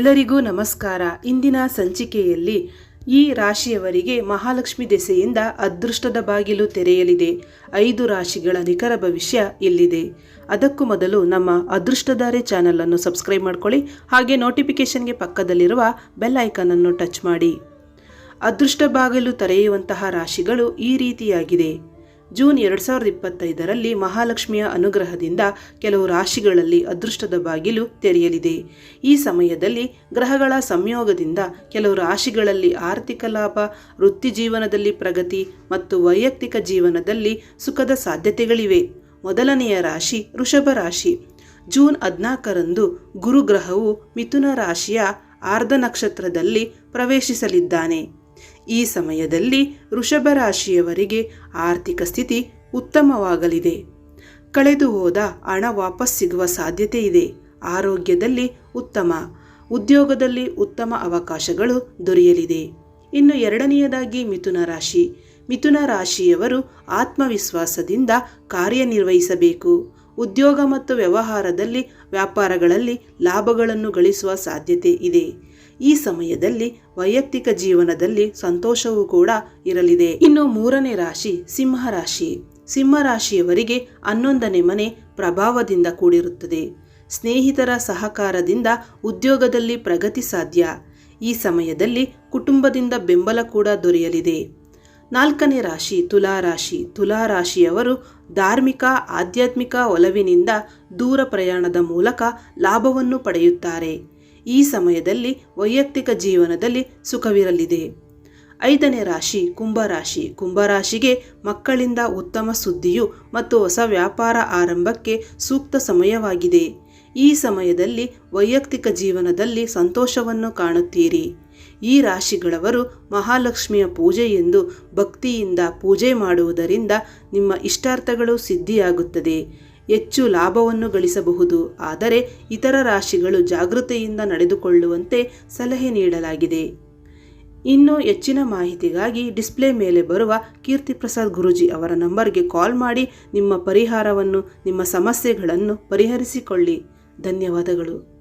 ಎಲ್ಲರಿಗೂ ನಮಸ್ಕಾರ. ಇಂದಿನ ಸಂಚಿಕೆಯಲ್ಲಿ ಈ ರಾಶಿಯವರಿಗೆ ಮಹಾಲಕ್ಷ್ಮಿ ದೆಸೆಯಿಂದ ಅದೃಷ್ಟದ ಬಾಗಿಲು ತೆರೆಯಲಿದೆ. ಐದು ರಾಶಿಗಳ ನಿಖರ ಭವಿಷ್ಯ ಇಲ್ಲಿದೆ. ಅದಕ್ಕೂ ಮೊದಲು ನಮ್ಮ ಅದೃಷ್ಟಧಾರೆ ಚಾನಲ್ ಅನ್ನು ಸಬ್ಸ್ಕ್ರೈಬ್ ಮಾಡ್ಕೊಳ್ಳಿ. ಹಾಗೆ ನೋಟಿಫಿಕೇಷನ್ಗೆ ಪಕ್ಕದಲ್ಲಿರುವ ಬೆಲ್ ಐಕಾನ್ ಅನ್ನು ಟಚ್ ಮಾಡಿ. ಅದೃಷ್ಟ ಬಾಗಿಲು ತೆರೆಯುವಂತಹ ರಾಶಿಗಳು ಈ ರೀತಿಯಾಗಿದೆ. ಜೂನ್ ಎರಡು ಸಾವಿರದ ಇಪ್ಪತ್ತೈದರಲ್ಲಿ ಮಹಾಲಕ್ಷ್ಮಿಯ ಅನುಗ್ರಹದಿಂದ ಕೆಲವು ರಾಶಿಗಳಲ್ಲಿ ಅದೃಷ್ಟದ ಬಾಗಿಲು ತೆರೆಯಲಿದೆ. ಈ ಸಮಯದಲ್ಲಿ ಗ್ರಹಗಳ ಸಂಯೋಗದಿಂದ ಕೆಲವು ರಾಶಿಗಳಲ್ಲಿ ಆರ್ಥಿಕ ಲಾಭ, ವೃತ್ತಿ ಜೀವನದಲ್ಲಿ ಪ್ರಗತಿ ಮತ್ತು ವೈಯಕ್ತಿಕ ಜೀವನದಲ್ಲಿ ಸುಖದ ಸಾಧ್ಯತೆಗಳಿವೆ. ಮೊದಲನೆಯ ರಾಶಿ ವೃಷಭ ರಾಶಿ. ಜೂನ್ ಹದಿನಾಲ್ಕರಂದು ಗುರುಗ್ರಹವು ಮಿಥುನ ರಾಶಿಯ ಆರ್ಧ ನಕ್ಷತ್ರದಲ್ಲಿ ಪ್ರವೇಶಿಸಲಿದ್ದಾನೆ. ಈ ಸಮಯದಲ್ಲಿ ವೃಷಭ ರಾಶಿಯವರಿಗೆ ಆರ್ಥಿಕ ಸ್ಥಿತಿ ಉತ್ತಮವಾಗಲಿದೆ. ಕಳೆದು ಹೋದ ಹಣ ವಾಪಸ್ ಸಿಗುವ ಸಾಧ್ಯತೆ ಇದೆ. ಆರೋಗ್ಯದಲ್ಲಿ ಉತ್ತಮ, ಉದ್ಯೋಗದಲ್ಲಿ ಉತ್ತಮ ಅವಕಾಶಗಳು ದೊರೆಯಲಿದೆ. ಇನ್ನು ಎರಡನೆಯದಾಗಿ ಮಿಥುನ ರಾಶಿ. ಮಿಥುನ ರಾಶಿಯವರು ಆತ್ಮವಿಶ್ವಾಸದಿಂದ ಕಾರ್ಯನಿರ್ವಹಿಸಬೇಕು. ಉದ್ಯೋಗ ಮತ್ತು ವ್ಯವಹಾರದಲ್ಲಿ ವ್ಯಾಪಾರಗಳಲ್ಲಿ ಲಾಭಗಳನ್ನು ಗಳಿಸುವ ಸಾಧ್ಯತೆ ಇದೆ. ಈ ಸಮಯದಲ್ಲಿ ವೈಯಕ್ತಿಕ ಜೀವನದಲ್ಲಿ ಸಂತೋಷವೂ ಕೂಡ ಇರಲಿದೆ. ಇನ್ನು ಮೂರನೇ ರಾಶಿ ಸಿಂಹ ರಾಶಿ. ಸಿಂಹ ರಾಶಿಯವರಿಗೆ ಹನ್ನೊಂದನೇ ಮನೆ ಪ್ರಭಾವದಿಂದ ಕೂಡಿರುತ್ತದೆ. ಸ್ನೇಹಿತರ ಸಹಕಾರದಿಂದ ಉದ್ಯೋಗದಲ್ಲಿ ಪ್ರಗತಿ ಸಾಧ್ಯ. ಈ ಸಮಯದಲ್ಲಿ ಕುಟುಂಬದಿಂದ ಬೆಂಬಲ ಕೂಡ ದೊರೆಯಲಿದೆ. ನಾಲ್ಕನೇ ರಾಶಿ ತುಲಾ ರಾಶಿ. ತುಲಾ ರಾಶಿಯವರು ಧಾರ್ಮಿಕ, ಆಧ್ಯಾತ್ಮಿಕ ಒಲವಿನಿಂದ ದೂರ ಪ್ರಯಾಣದ ಮೂಲಕ ಲಾಭವನ್ನು ಪಡೆಯುತ್ತಾರೆ. ಈ ಸಮಯದಲ್ಲಿ ವೈಯಕ್ತಿಕ ಜೀವನದಲ್ಲಿ ಸುಖವಿರಲಿದೆ. ಐದನೇ ರಾಶಿ ಕುಂಭರಾಶಿ ಕುಂಭರಾಶಿಗೆ ಮಕ್ಕಳಿಂದ ಉತ್ತಮ ಸುದ್ದಿಯು ಮತ್ತು ಹೊಸ ವ್ಯಾಪಾರ ಆರಂಭಕ್ಕೆ ಸೂಕ್ತ ಸಮಯವಾಗಿದೆ. ಈ ಸಮಯದಲ್ಲಿ ವೈಯಕ್ತಿಕ ಜೀವನದಲ್ಲಿ ಸಂತೋಷವನ್ನು ಕಾಣುತ್ತೀರಿ. ಈ ರಾಶಿಗಳವರು ಮಹಾಲಕ್ಷ್ಮಿಯ ಪೂಜೆ ಎಂದು ಭಕ್ತಿಯಿಂದ ಪೂಜೆ ಮಾಡುವುದರಿಂದ ನಿಮ್ಮ ಇಷ್ಟಾರ್ಥಗಳು ಸಿದ್ಧಿಯಾಗುತ್ತದೆ. ಹೆಚ್ಚು ಲಾಭವನ್ನು ಗಳಿಸಬಹುದು. ಆದರೆ ಇತರ ರಾಶಿಗಳು ಜಾಗೃತೆಯಿಂದ ನಡೆದುಕೊಳ್ಳುವಂತೆ ಸಲಹೆ ನೀಡಲಾಗಿದೆ. ಇನ್ನು ಹೆಚ್ಚಿನ ಮಾಹಿತಿಗಾಗಿ ಡಿಸ್ಪ್ಲೇ ಮೇಲೆ ಬರುವ ಕೀರ್ತಿ ಪ್ರಸಾದ್ ಗುರುಜಿ ಅವರ ನಂಬರ್ಗೆ ಕಾಲ್ ಮಾಡಿ ನಿಮ್ಮ ಪರಿಹಾರವನ್ನು, ನಿಮ್ಮ ಸಮಸ್ಯೆಗಳನ್ನು ಪರಿಹರಿಸಿಕೊಳ್ಳಿ. ಧನ್ಯವಾದಗಳು.